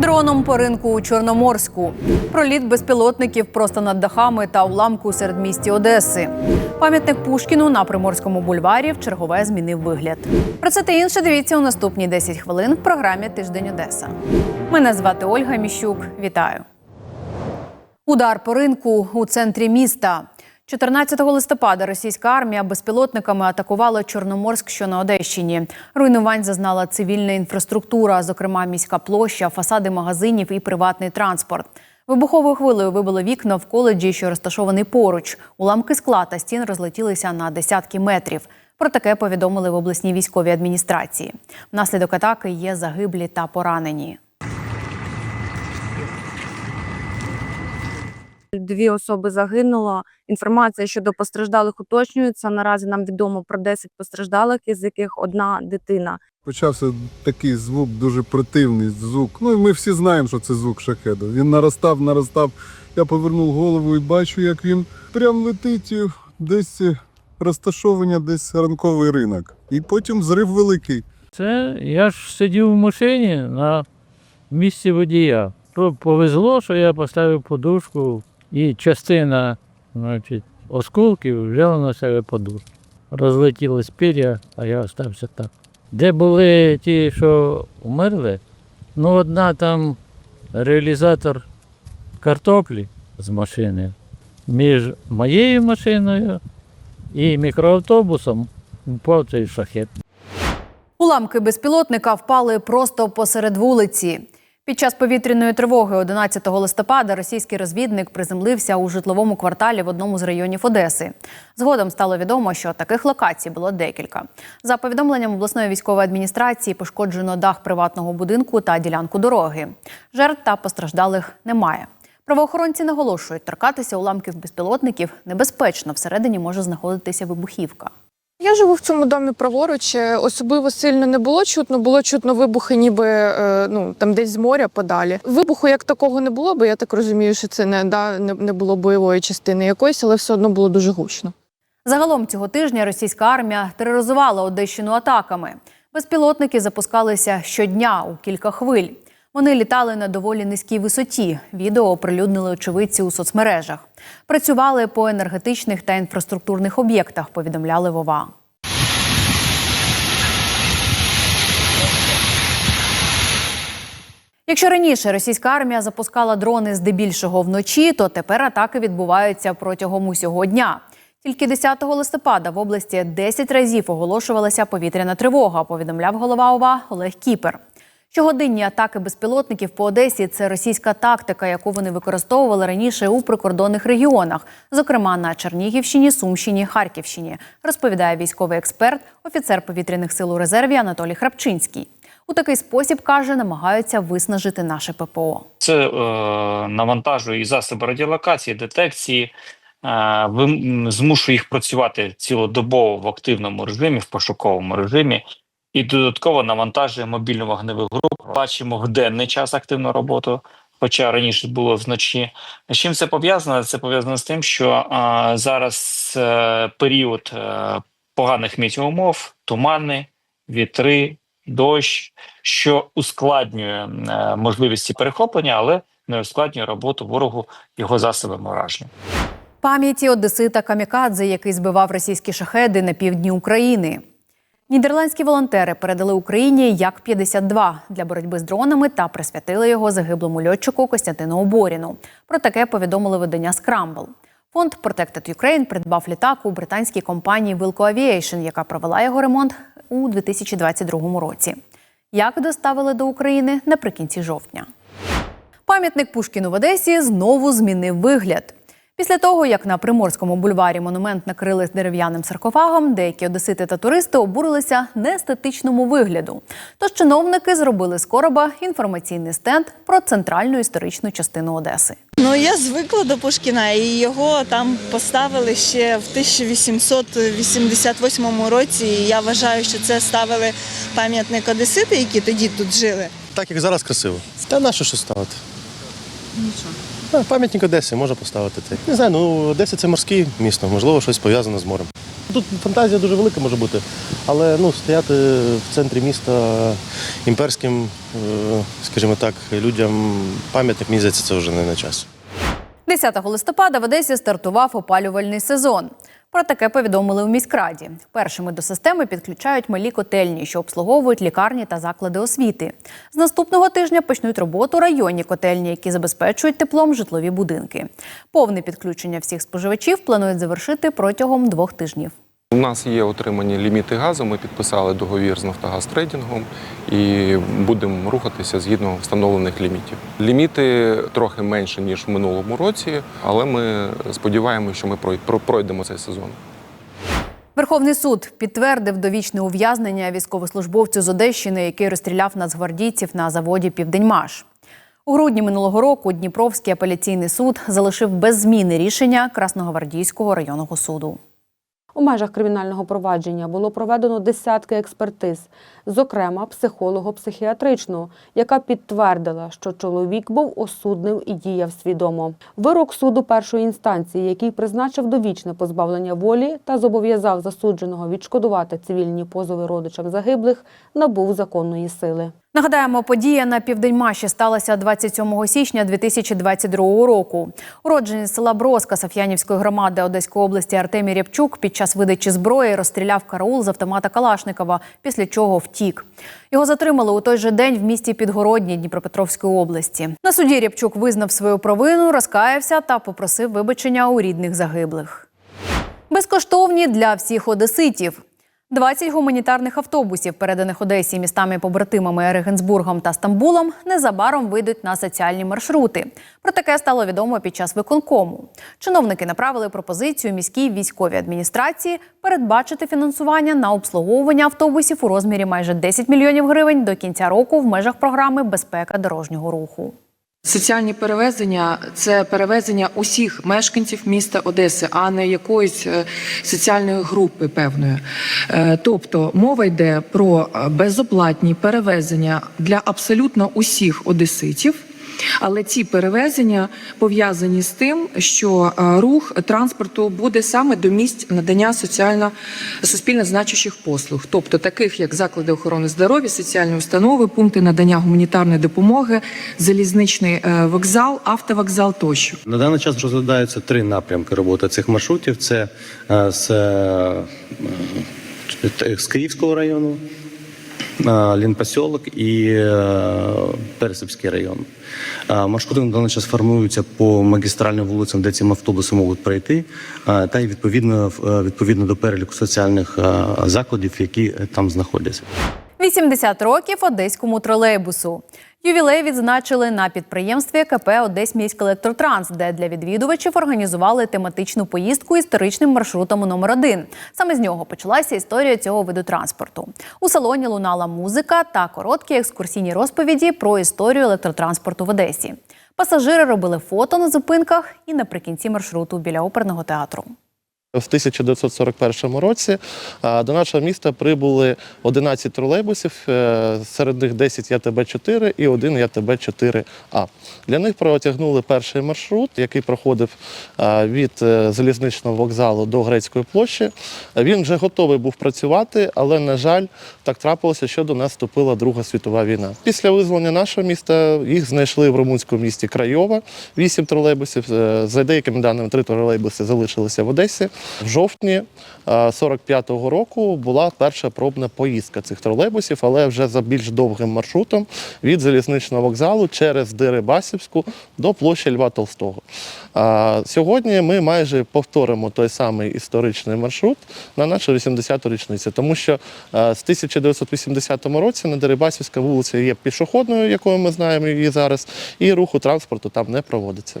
Дроном по ринку у Чорноморську. Проліт безпілотників просто над дахами та уламку у середмісті Одеси. Пам'ятник Пушкіну на Приморському бульварі в чергове змінив вигляд. Про це та інше дивіться у наступні 10 хвилин в програмі Тиждень Одеса. Мене звати Ольга Міщук. Вітаю. Удар по ринку у центрі міста. 14 листопада російська армія безпілотниками атакувала Чорноморськ, що на Одещині. Руйнувань зазнала цивільна інфраструктура, зокрема міська площа, фасади магазинів і приватний транспорт. Вибуховою хвилею вибило вікна в коледжі, що розташований поруч. Уламки скла та стін розлетілися на десятки метрів. Про таке повідомили в обласній військовій адміністрації. Внаслідок атаки є загиблі та поранені. Дві особи загинуло. Інформація щодо постраждалих уточнюється. Наразі нам відомо про 10 постраждалих, із яких одна дитина. Почався такий звук, дуже противний звук. Ну і ми всі знаємо, що це звук шахеду. Він наростав, наростав. Я повернув голову і бачу, як він прям летить десь розташовання, десь ранковий ринок. І потім зрив великий. Це я ж сидів в машині на місці водія. То повезло, що я поставив подушку, і частина значить, осколків взяла на себе подушку. Розлетілось пір'я, а я остався так. Де були ті, що вмерли? Ну, одна там реалізатор картоплі з машини між моєю машиною і мікроавтобусом впав цей шахет. Уламки безпілотника впали просто посеред вулиці. Під час повітряної тривоги 11 листопада російський розвідник приземлився у житловому кварталі в одному з районів Одеси. Згодом стало відомо, що таких локацій було декілька. За повідомленням обласної військової адміністрації пошкоджено дах приватного будинку та ділянку дороги. Жертв та постраждалих немає. Правоохоронці наголошують, торкатися уламків безпілотників небезпечно. Всередині може знаходитися вибухівка. Я живу в цьому домі праворуч. е, Особливо сильно не було чутно. Було чутно вибухи, ніби е, ну там десь з моря подалі. Вибуху як такого не було, бо я так розумію, що це не да не, не було бойової частини якоїсь, але все одно було дуже гучно. Загалом цього тижня російська армія тероризувала Одещину атаками. Безпілотники запускалися щодня у кілька хвиль. Вони літали на доволі низькій висоті. Відео оприлюднили очевидці у соцмережах. Працювали по енергетичних та інфраструктурних об'єктах, повідомляли Вова. Якщо раніше російська армія запускала дрони здебільшого вночі, то тепер атаки відбуваються протягом усього дня. Тільки 10 листопада в області 10 разів оголошувалася повітряна тривога, повідомляв голова ОВА Олег Кіпер. Щогодинні атаки безпілотників по Одесі це російська тактика, яку вони використовували раніше у прикордонних регіонах, зокрема на Чернігівщині, Сумщині, Харківщині, розповідає військовий експерт, офіцер повітряних сил у резерві Анатолій Храпчинський. У такий спосіб каже, намагаються виснажити наше ППО. Це е, навантажує і засоби радіолокації, детекції, е, змушує їх працювати цілодобово в активному режимі, в пошуковому режимі, і додатково навантажує мобільну вогневу групу. Бачимо в денний час активну роботу, хоча раніше було вночі. З чим це пов'язано? Це пов'язано з тим, що е, зараз е, період е, поганих метеоумов, тумани, вітри, дощ, що ускладнює е, можливості перехоплення, але не ускладнює роботу ворогу його засобами ураження. Пам'яті Одесита Камікадзе, який збивав російські шахеди на півдні України. Нідерландські волонтери передали Україні Як-52 для боротьби з дронами та присвятили його загиблому льотчику Костянтину Оборіну. Про таке повідомили видання Scramble. Фонд Protected Ukraine придбав літак у британській компанії Wilco Aviation, яка провела його ремонт у 2022 році. Як доставили до України наприкінці жовтня. Пам'ятник Пушкіну в Одесі знову змінив вигляд. Після того, як на Приморському бульварі монумент накрили дерев'яним саркофагом, деякі одесити та туристи обурилися неестетичному вигляду. Тож чиновники зробили з короба інформаційний стенд про центральну історичну частину Одеси. Ну я звикла до Пушкіна, і його там поставили ще в 1888 році. І я вважаю, що це ставили пам'ятник Одесити, які тоді тут жили. Так як зараз красиво. Та на що що ставити? Нічого. Пам'ятник Одеси можна поставити цей. Не знаю, ну Одеса це морське місто, можливо, щось пов'язане з морем. Тут фантазія дуже велика може бути, але ну, стояти в центрі міста імперським, е, скажімо так, людям пам'ятник, здається, це вже не на час. 10 листопада в Одесі стартував опалювальний сезон. Про таке повідомили у міськраді. Першими до системи підключають малі котельні, що обслуговують лікарні та заклади освіти. З наступного тижня почнуть роботу районні котельні, які забезпечують теплом житлові будинки. Повне підключення всіх споживачів планують завершити протягом двох тижнів. У нас є отримані ліміти газу. Ми підписали договір з Нафтогаз трейдингом і будемо рухатися згідно встановлених лімітів. Ліміти трохи менше ніж в минулому році, але ми сподіваємося, що ми пройдемо цей сезон. Верховний суд підтвердив довічне ув'язнення військовослужбовцю з Одещини, який розстріляв нацгвардійців на заводі Південьмаш. У грудні минулого року Дніпровський апеляційний суд залишив без зміни рішення Красногвардійського районного суду. У межах кримінального провадження було проведено десятки експертиз, зокрема психолого-психіатричну, яка підтвердила, що чоловік був осудним і діяв свідомо. Вирок суду першої інстанції, який призначив довічне позбавлення волі та зобов'язав засудженого відшкодувати цивільні позови родичам загиблих, набув законної сили. Нагадаємо, подія на Південьмаші сталася 27 січня 2022 року. Уродженець села Броска Саф'янівської громади Одеської області Артемій Рябчук під час видачі зброї розстріляв караул з автомата Калашникова, після чого втік. Його затримали у той же день в місті Підгородні Дніпропетровської області. На суді Рябчук визнав свою провину, розкаявся та попросив вибачення у рідних загиблих. Безкоштовні для всіх одеситів. 20 гуманітарних автобусів, переданих Одесі містами побратимами Регенсбургом та Стамбулом, незабаром вийдуть на соціальні маршрути. Про таке стало відомо під час виконкому. Чиновники направили пропозицію міській військовій адміністрації передбачити фінансування на обслуговування автобусів у розмірі майже 10 мільйонів гривень до кінця року в межах програми Безпека дорожнього руху. Соціальні перевезення це перевезення усіх мешканців міста Одеси, а не якоїсь е, соціальної групи певної. Е, Тобто мова йде про е, безоплатні перевезення для абсолютно усіх одеситів. Але ці перевезення пов'язані з тим, що е, рух транспорту буде саме до місць надання суспільно значущих послуг, тобто таких як заклади охорони здоров'я, соціальні установи, пункти надання гуманітарної допомоги, залізничний е, вокзал, автовокзал тощо. На даний час розглядаються три напрямки роботи цих маршрутів: це е, з, з Київського району, Лінпосьолок і е, Пересипський район. Маршрути на даний час формуються по магістральним вулицям, де ці автобуси можуть пройти, та й відповідно е, відповідно до переліку соціальних е, закладів, які там знаходяться. 80 років одеському тролейбусу. Ювілей відзначили на підприємстві КП «Одесьміськелектротранс», де для відвідувачів організували тематичну поїздку історичним маршрутом номер 1 Саме з нього почалася історія цього виду транспорту. У салоні лунала музика та короткі екскурсійні розповіді про історію електротранспорту в Одесі. Пасажири робили фото на зупинках і наприкінці маршруту біля оперного театру. В 1941 році до нашого міста прибули 11 тролейбусів, е, серед них 10 ЯТБ-4 і один ЯТБ-4А. Для них протягнули перший маршрут, який проходив від е, залізничного вокзалу до Грецької площі. Він вже готовий був працювати, але, на жаль, так трапилося, що до нас вступила Друга світова війна. Після визволення нашого міста їх знайшли в румунському місті Крайова, 8 тролейбусів. Е, За деякими даними, три тролейбуси залишилися в Одесі. В жовтні е, 45-го року була перша пробна поїздка цих тролейбусів, але вже за більш довгим маршрутом від залізничного вокзалу через Дерибасівську до площі Льва Толстого. А Сьогодні ми майже повторимо той самий історичний маршрут на нашу 80-ту річницю, тому що е, з 1980 році на Дерибасівська вулиця є пішохідною, якою ми знаємо її зараз, і руху транспорту там не проводиться.